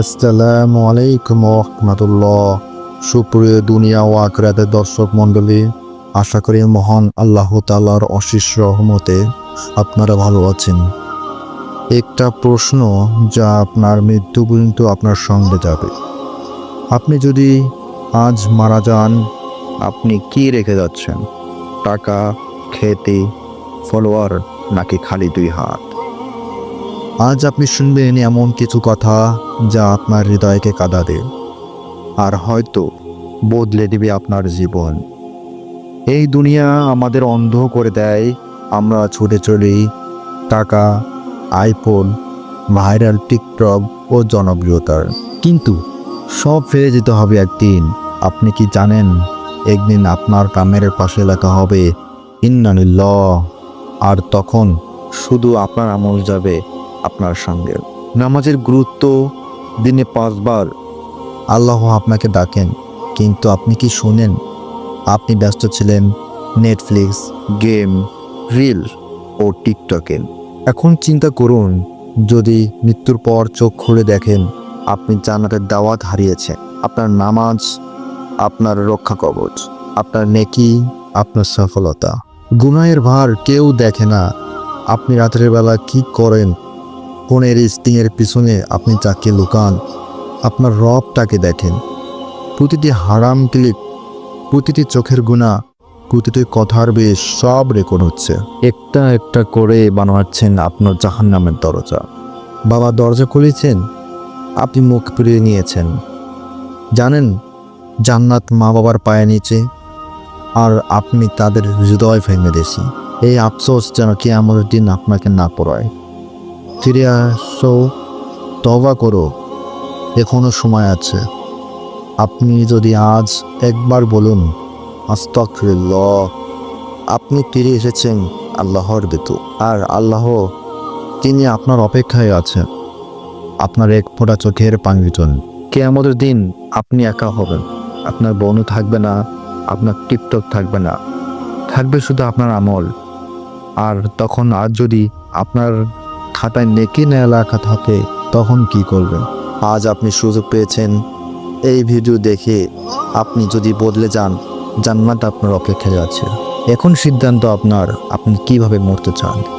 আসসালামু আলাইকুম রহমতুল্লাহ। সুপ্রিয় দুনিয়া ও আখরাতের দর্শক মণ্ডলী, আশা করি মহান আল্লাহ তালার অশিস রহমতে আপনারা ভালো আছেন। একটা প্রশ্ন যা আপনার মৃত্যু পর্যন্ত আপনার সঙ্গে যাবে। আপনি যদি আজ মারা যান, আপনি কি রেখে যাচ্ছেন? টাকা, খেতে, ফলোয়ার নাকি খালি দুই হাত? আজ আপনি শুনবেন এমন কিছু কথা যা আপনার হৃদয়কে কাঁদাবে আর হয়তো বদলে দিবে আপনার জীবন। এই দুনিয়া আমাদের অন্ধ করে দেয়। আমরা ছুটে চলি টাকা, আইফোন, ভাইরাল টিকটক ও জনপ্রিয়তার। কিন্তু সব ফিরে যেতে হবে একদিন। আপনি কি জানেন, একদিন আপনার কামের পাশে লেখা হবে ইন্নানিল্লাহ আর তখন শুধু আপনার আমল যাবে। আপনার সঙ্গে। নামাজের গুরুত্ব দিনে পাঁচবার আল্লাহ আপনাকে ডাকেন, কিন্তু আপনি কি শুনেন? আপনি ব্যস্ত ছিলেন নেটফ্লিক্স, গেম, রিল ও টিকটকে। এখন চিন্তা করুন, যদি মৃত্যুর পর চোখ খুলে দেখেন, আপনি জান্নাতের দাওয়াত হারিয়েছেন। আপনার নামাজ, আপনার রক্ষা কবচ, আপনার নেকি, আপনার সফলতা। গুনাহের ভার কেউ দেখে না। আপনি রাতের বেলা কি করেন ফোনের স্টিংয়ের পিছনে আপনি যাকে লুকান আপনার রবটাকে দেখেন। প্রতিটি হারাম ক্লিক প্রতিটি চোখের গুণা প্রতিটি কথার বেশ সব রেকর্ড হচ্ছে। একটা একটা করে বানাচ্ছেন আপনার জাহান নামের দরজা। বাবা দরজা খুলেছেন আপনি মুখ ফিরিয়ে নিয়েছেন। জানেন জান্নাত মা বাবার পায়ে নিচে আর আপনি তাদের হৃদয় ভেঙে দিয়েছি এই আফসোস যেন কি আমাদের দিন আপনাকে না পড়ায়। ফিরে আসো তবা করো। এখনও সময় আছে। আপনি যদি আজ একবার বলুন আস্তফিল্লাহ আপনি ফিরে এসেছেন আল্লাহর বেতু আর আল্লাহ, তিনি আপনার অপেক্ষায় আছেন। আপনার এক ফোঁটা চোখের জন্য কে আমাদের দিন আপনি একা হবেন। আপনার বনু থাকবে না, আপনার টিকটক থাকবে না। থাকবে শুধু আপনার আমল। আর তখন আর যদি আপনার খাতায় নেকি নেয়া লেখা থাকে, তখন কি করবে? আজ আপনি সুযোগ পেয়েছেন। এই ভিডিও দেখে আপনি যদি বদলে যান, জান্নাত আপনার অপেক্ষায় আছে। এখন সিদ্ধান্ত আপনার, আপনি কীভাবে মরতে চান?